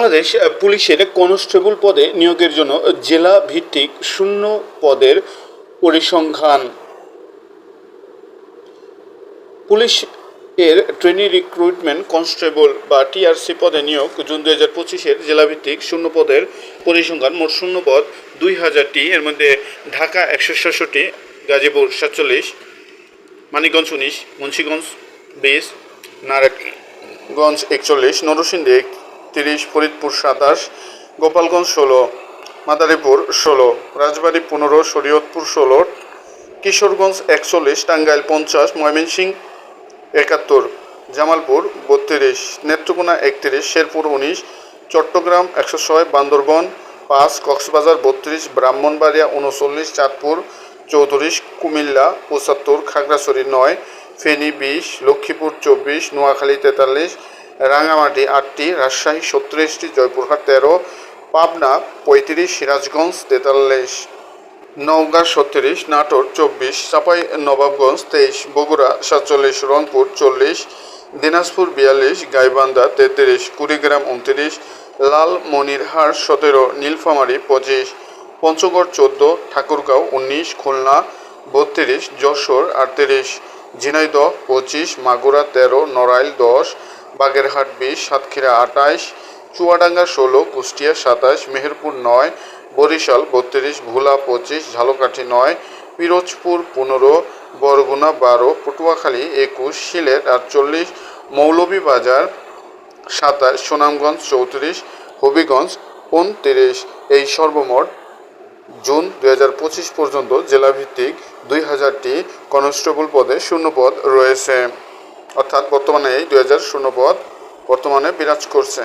বাংলাদেশ পুলিশের কনস্টেবল পদে নিয়োগের জন্য জেলা ভিত্তিক শূন্য পদের পরিসংখ্যান। পুলিশ এর ট্রেনি রিক্রুটমেন্ট কনস্টেবল বা টিআরসি পদে নিয়োগ জুন দুই হাজার পঁচিশের জেলাভিত্তিক শূন্য পদের পরিসংখ্যান। মোট শূন্য পদ দুই হাজারটি, এর মধ্যে ঢাকা একশো সাতষট্টি গাজীপুর সাতচল্লিশ, মানিকগঞ্জ উনিশ, মুন্সীগঞ্জ বিশ, নারায়ণগঞ্জ একচল্লিশ, নরসিংদী তিরিশ, ফরিদপুর সাতাশ, গোপালগঞ্জ ষোলো, মাদারীপুর ষোলো, রাজবাড়ী পনেরো, শরীয়তপুর ষোলো, কিশোরগঞ্জ একচল্লিশ, টাঙ্গাইল পঞ্চাশ, ময়মনসিংহ একাত্তর, জামালপুর বত্রিশ, নেত্রকোনা একত্রিশ, শেরপুর উনিশ, চট্টগ্রাম একশো ছয়, বান্দরবন পাঁচ, কক্সবাজার বত্রিশ, ব্রাহ্মণবাড়িয়া উনচল্লিশ, চাঁদপুর চৌত্রিশ, কুমিল্লা পঁচাত্তর, খাগড়াছড়ি নয়, ফেনী বিশ, লক্ষ্মীপুর চব্বিশ, নোয়াখালী তেতাল্লিশ রাঙামাটি আটটি, রাজশাহী সত্রিশটি জয়পুরহাট তেরো, পাবনা পঁয়ত্রিশ, সিরাজগঞ্জ তেতাল্লিশ, নওগাঁ সত্তিরিশ নাটোর চব্বিশ, চাপাই নবাবগঞ্জ তেইশ, বগুড়া সাতচল্লিশ, রংপুর চল্লিশ, দিনাজপুর বিয়াল্লিশ, গাইবান্ধা তেত্রিশ, কুড়িগ্রাম উনত্রিশ লালমনিরহাট সতেরো, নীলফামারী পঁচিশ, পঞ্চগড় চোদ্দ, ঠাকুরগাঁও উনিশ, খুলনা বত্রিশ, যশোর আটত্রিশ, ঝিনাইদহ পঁচিশ, মাগুরা তেরো, নড়াইল দশ বাগেরহাট বিশ, সাতক্ষীরা আটাইশ চুয়াডাঙ্গা ষোলো, কুষ্টিয়া সাতাশ, মেহেরপুর নয়, বরিশাল বত্রিশ, ভোলা পঁচিশ, ঝালকাঠি নয়, পিরোজপুর পনেরো, বরগুনা বারো, পটুয়াখালী একুশ, সিলেট আটচল্লিশ, মৌলভীবাজার সাতাশ, সুনামগঞ্জ চৌত্রিশ, হবিগঞ্জ উনত্রিশ। এই সর্বমোট জুন দুই হাজার পঁচিশ পর্যন্ত জেলাভিত্তিক দুই হাজারটি কনস্টেবল পদে শূন্যপদ রয়েছে। অর্থাৎ বর্তমানে এই দুই হাজার শূন্যপদ বর্তমানে বিরাজ করছে।